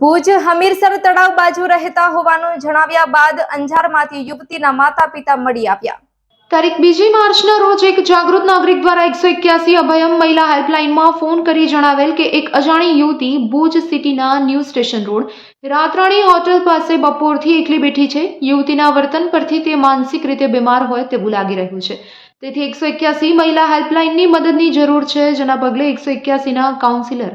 ભુજ હમીરસર તળાવ બાજુ રહેતા હોવાનું જણાવ્યા બાદ અંજારમાંથી યુવતીના માતા પિતા મળી આવ્યા. તારીખ બીજી માર્ચના રોજ એક જાગૃત નાગરિક દ્વારા એકસો એક્યાસી અભયમ મહિલા હેલ્પલાઇનમાં ફોન કરી જણાવેલ કે એક અજાણી યુવતી ભુજ સિટીના new station road, Ratrani hotel પાસે બપોરથી એકલી બેઠી છે. યુવતીના વર્તન પરથી તે માનસિક રીતે બીમાર હોય તેવું લાગી રહ્યું છે. તેથી એકસો એક્યાસી મહિલા હેલ્પલાઇનની મદદની જરૂર છે. જેના પગલે એકસો એક્યાસીના councillor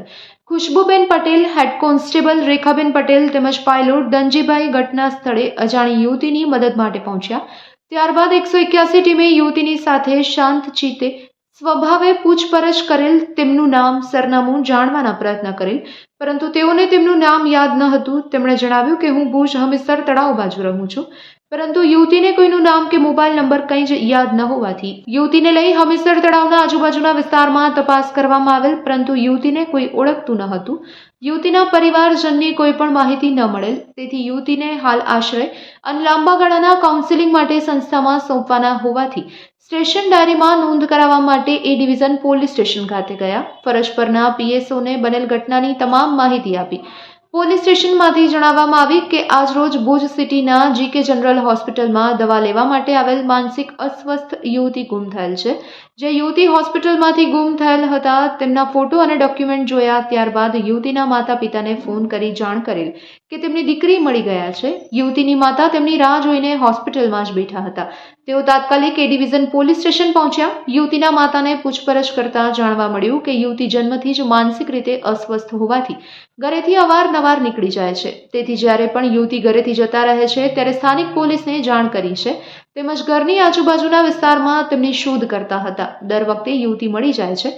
Khushbuben Patel, head constable Rekhaben Patel તેમજ પાયલોટ દંજીભાઈ ઘટના સ્થળે અજાણી યુવતીની મદદ માટે પહોંચ્યા. ત્યારબાદ એકસો એક્યાસી ટીમે યુવતીની સાથે શાંત ચિત્તે સ્વભાવે પૂછપરછ કરેલ તેમનું નામ, સરનામું જાણવાના પ્રયત્ન કરેલ. પરંતુ તેઓને તેમનું નામ યાદ ન હતું. તેમણે જણાવ્યું કે હું ભુજ હમીસર તળાવ બાજુ રહું છું. પરંતુ યુવતીને કોઈનું નામ કે મોબાઈલ નંબર કંઈ જ યાદ ન હોવાથી યુવતીને લઈ હમીસર તળાવના આજુબાજુના વિસ્તારમાં તપાસ કરવામાં આવેલ, પરંતુ યુવતીને કોઈ ઓળખતું ન હતું. યુવતીના પરિવારજનની કોઈ પણ માહિતી ન મળેલ. તેથી યુવતીને હાલ આશ્રય અને લાંબા ગાળાના કાઉન્સેલિંગ માટે સંસ્થામાં સોંપવાના હોવાથી સ્ટેશન ડાયરીમાં નોંધ કરાવવા માટે એ ડિવિઝન પોલીસ સ્ટેશન ખાતે ગયા. ફરજ પરના પીએસઓને બનેલ ઘટનાની તમામ માહિતી આપી. પોલીસ સ્ટેશનમાંથી જણાવવામાં આવી કે આજરોજ ભુજ સિટીના જીકે જનરલ હોસ્પિટલમાં દવા લેવા માટે આવેલ માનસિક અસ્વસ્થ યુવતી ગુમ થયેલ છે. જે યુવતી હોસ્પિટલમાંથી ગુમ થયેલ હતા, તેમના ફોટો અને ડોક્યુમેન્ટ જોયા ત્યારબાદ યુવતીના માતા પિતાને ફોન કરી જાણ કરેલ કે તેમની દીકરી મળી ગયા છે. યુવતીની માતા તેમની રાહ જોઈને હોસ્પિટલમાં જ બેઠા હતા. તેઓ તાત્કાલિક એ ડિવિઝન પોલીસ સ્ટેશન પહોંચ્યા. યુવતીના માતાને પૂછપરછ કરતા જાણવા મળ્યું કે યુવતી જન્મથી જ માનસિક રીતે અસ્વસ્થ હોવાથી ઘરેથી અવારનવાર નીકળી જાય છે. તેથી જ્યારે પણ યુવતી ઘરેથી જતા રહે છે, ત્યારે સ્થાનિક પોલીસને જાણ કરી છે. તેમજ ઘરની આજુબાજુના વિસ્તારમાં તેમની શોધ કરતા હતા. દર વખતે યુવતી મળી જાય છે.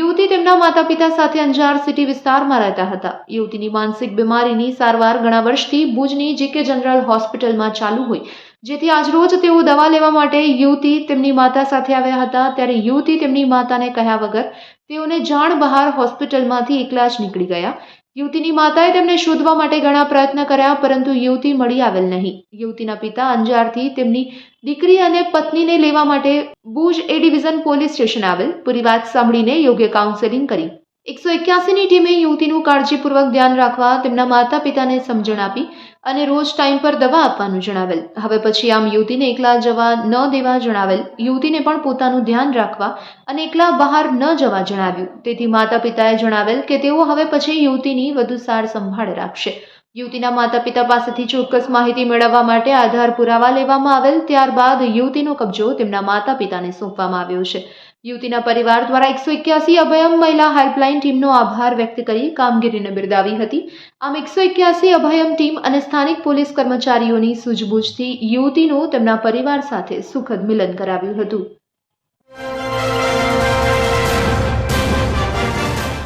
યુવતી તેમના માતા પિતા સાથે અંજાર સિટી વિસ્તારમાં રહેતા હતા. યુવતીની માનસિક બીમારીની સારવાર ઘણા વર્ષથી ભુજની જીકે જનરલ હોસ્પિટલમાં ચાલુ હોય. જેથી આજરોજ તેઓ દવા લેવા માટે યુવતી તેમની માતા સાથે આવ્યા હતા. ત્યારે યુવતી તેમની માતાને કહ્યા વગર તેઓને જાણ બહાર હોસ્પિટલમાંથી એકલા જ નીકળી ગયા. યુવતીની માતાએ તેમને શોધવા માટે ઘણા પ્રયત્ન કર્યા, પરંતુ યુવતી મળી આવેલ નહીં. યુવતીના પિતા અંજારથી તેમની દીકરી અને પત્નીને લેવા માટે Bhuj A division police station આવેલ. પૂરી વાત સાંભળીને યોગ્ય કાઉન્સેલિંગ કરી. એકસો એક્યાસીની ટીમે યુવતીનું કાળજીપૂર્વક ધ્યાન રાખવા તેમના માતા પિતાને સમજણ આપી. અને રોજ ટાઈમ પર દવા આપવાનું જણાવેલ. હવે પછી આમ યુવતીને એકલા જવા ન દેવા જણાવેલ. યુવતીને પણ પોતાનું ધ્યાન રાખવા અને એકલા બહાર ન જવા જણાવ્યું. તેથી માતા પિતાએ જણાવેલ કે તેઓ હવે પછી યુવતીની વધુ સાર સંભાળ રાખશે. યુવતીના માતા પિતા પાસેથી ચોક્કસ માહિતી મેળવવા માટે આધાર પુરાવા લેવામાં આવેલ. ત્યારબાદ યુવતીનો કબજો તેમના માતા પિતાને સોંપવામાં આવ્યો છે. યુવતીના પરિવાર દ્વારા એકસો એક્યાસી અભયમ મહિલા હેલ્પલાઇન ટીમનો આભાર વ્યક્ત કરી કામગીરીને બિરદાવી હતી. આમ એકસો એક્યાસી અભયમ ટીમ અને સ્થાનિક પોલીસ કર્મચારીઓની સૂઝબૂછથી યુવતીનું તેમના પરિવાર સાથે સુખદ મિલન કરાવ્યું હતું.